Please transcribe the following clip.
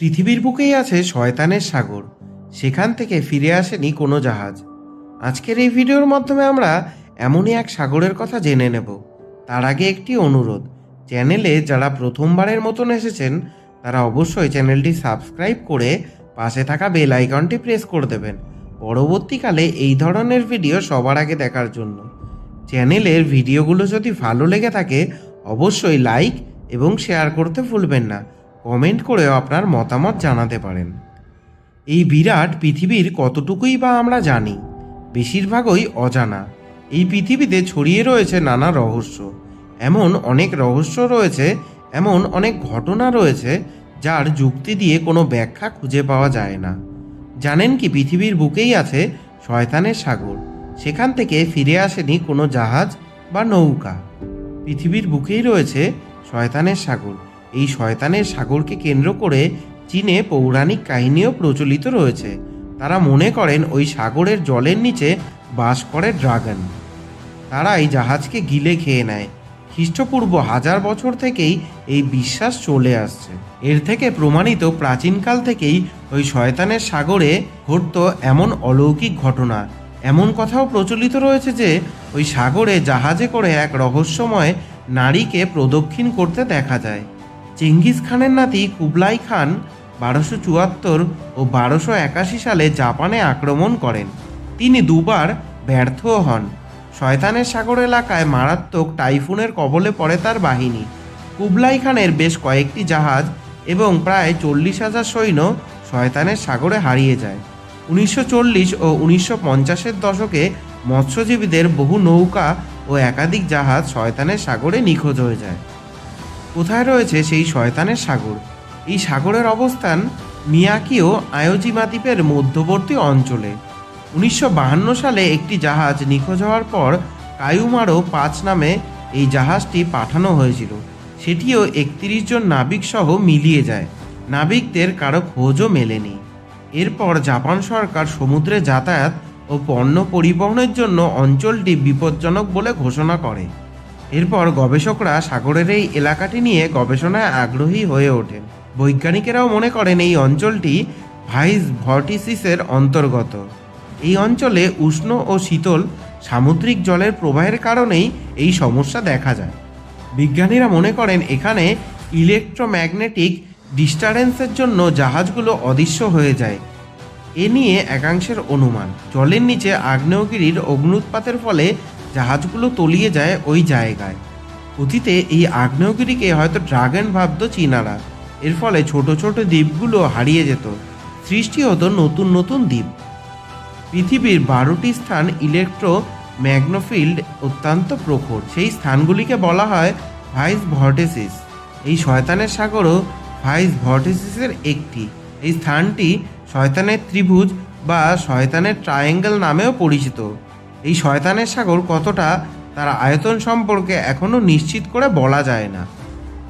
পৃথিবীর বুকেই আছে শয়তানের সাগর। সেখান থেকে ফিরে আসেনি কোনো জাহাজ। আজকের এই ভিডিওর মাধ্যমে আমরা এমনই এক সাগরের কথা জেনে নেব। তার আগে একটি অনুরোধ, চ্যানেলে যারা প্রথমবারের মতন এসেছেন, তারা অবশ্যই চ্যানেলটি সাবস্ক্রাইব করে পাশে থাকা বেল আইকনটি প্রেস করে দেবেন। পরবর্তীকালে এই ধরনের ভিডিও সবার আগে দেখার জন্য। চ্যানেলের ভিডিওগুলো যদি ভালো লেগে থাকে, অবশ্যই লাইক এবং শেয়ার করতে ভুলবেন না। কমেন্ট করেও আপনার মতামত জানাতে পারেন। এই বিরাট পৃথিবীর কতটুকুই বা আমরা জানি, বেশিরভাগই অজানা। এই পৃথিবীতে ছড়িয়ে রয়েছে নানা রহস্য। এমন অনেক রহস্য রয়েছে, এমন অনেক ঘটনা রয়েছে, যার যুক্তি দিয়ে কোনো ব্যাখ্যা খুঁজে পাওয়া যায় না। জানেন কি পৃথিবীর বুকেই আছে শয়তানের সাগর। সেখান থেকে ফিরে আসেনি কোনো জাহাজ বা নৌকা। পৃথিবীর বুকেই রয়েছে শয়তানের সাগর। এই শয়তানের সাগরকে কেন্দ্র করে চীনে পৌরাণিক কাহিনীও প্রচলিত রয়েছে। তারা মনে করেন ওই সাগরের জলের নিচে বাস করে ড্রাগন। তারা এই জাহাজকে গিলে খেয়ে নেয়। খ্রিস্টপূর্ব হাজার বছর থেকেই এই বিশ্বাস চলে আসছে। এর থেকে প্রমাণিত প্রাচীনকাল থেকেই ওই শয়তানের সাগরে ঘটত এমন অলৌকিক ঘটনা। এমন কথাও প্রচলিত রয়েছে যে ওই সাগরে জাহাজে করে এক রহস্যময় নারীকে প্রদক্ষিণ করতে দেখা যায়। চেঙ্গিস খানের নাতি কুবলাই খান বারোশো চুয়াত্তর ও বারোশো একাশি সালে জাপানে আক্রমণ করেন। তিনি দুবার ব্যর্থও হন। শয়তানের সাগর এলাকায় মারাত্মক টাইফুনের কবলে পড়ে তার বাহিনী। কুবলাই খানের বেশ কয়েকটি জাহাজ এবং প্রায় চল্লিশ হাজার সৈন্য শয়তানের সাগরে হারিয়ে যায়। উনিশশো চল্লিশ ও উনিশশো পঞ্চাশের দশকে মৎস্যজীবীদের বহু নৌকা ও একাধিক জাহাজ শয়তানের সাগরে নিখোঁজ হয়ে যায়। কোথায় রয়েছে সেই শয়তানের সাগর? এই সাগরের অবস্থান মিয়াকিও আয়োজিমা দ্বীপের মধ্যবর্তী অঞ্চলে। উনিশশো সালে একটি জাহাজ নিখোঁজ হওয়ার পর কায়ুমারো পাঁচ নামে এই জাহাজটি পাঠানো হয়েছিল। সেটিও একত্রিশ জন নাবিক সহ মিলিয়ে যায়। নাবিকদের কারও খোঁজও মেলেনি। এরপর জাপান সরকার সমুদ্রে যাতায়াত ও পণ্য পরিবহনের জন্য অঞ্চলটি বিপজ্জনক বলে ঘোষণা করে। এরপর গবেষকরা সাগরের এই এলাকাটি নিয়ে গবেষণায় আগ্রহী হয়ে ওঠেন। বৈজ্ঞানিকেরাও মনে করেন এই অঞ্চলটি ভাইস ভর্টিসিসের অন্তর্গত। এই অঞ্চলে উষ্ণ ও শীতল সামুদ্রিক জলের প্রবাহের কারণেই এই সমস্যা দেখা যায়। বিজ্ঞানীরা মনে করেন এখানে ইলেকট্রোম্যাগনেটিক ডিস্টারেন্সের জন্য জাহাজগুলো অদৃশ্য হয়ে যায়। এ নিয়ে একাংশের অনুমান, জলের নিচে আগ্নেয়গিরির অগ্নুৎপাতের ফলে জাহাজগুলো তলিয়ে যায় ওই জায়গায়। অতীতে এই আগ্নেয়গিরিকে হয়তো ড্রাগন ভাবত চীনারা। এর ফলে ছোট ছোট দ্বীপগুলো হারিয়ে যেত। সৃষ্টি হতো নতুন নতুন দ্বীপ। পৃথিবীর বারোটি স্থান ইলেকট্রো ম্যাগনোফিল্ড অত্যন্ত প্রখর। সেই স্থানগুলিকে বলা হয় ভাইস ভর্টেসিস। এই শয়তানের সাগরও ভাইস ভর্টেসিসের একটি। এই স্থানটি শয়তানের ত্রিভুজ বা শয়তানের ট্রায়াঙ্গেল নামেও পরিচিত। এই শয়তানের সাগর কতটা তার আয়তন সম্পর্কে এখনও নিশ্চিত করে বলা যায় না।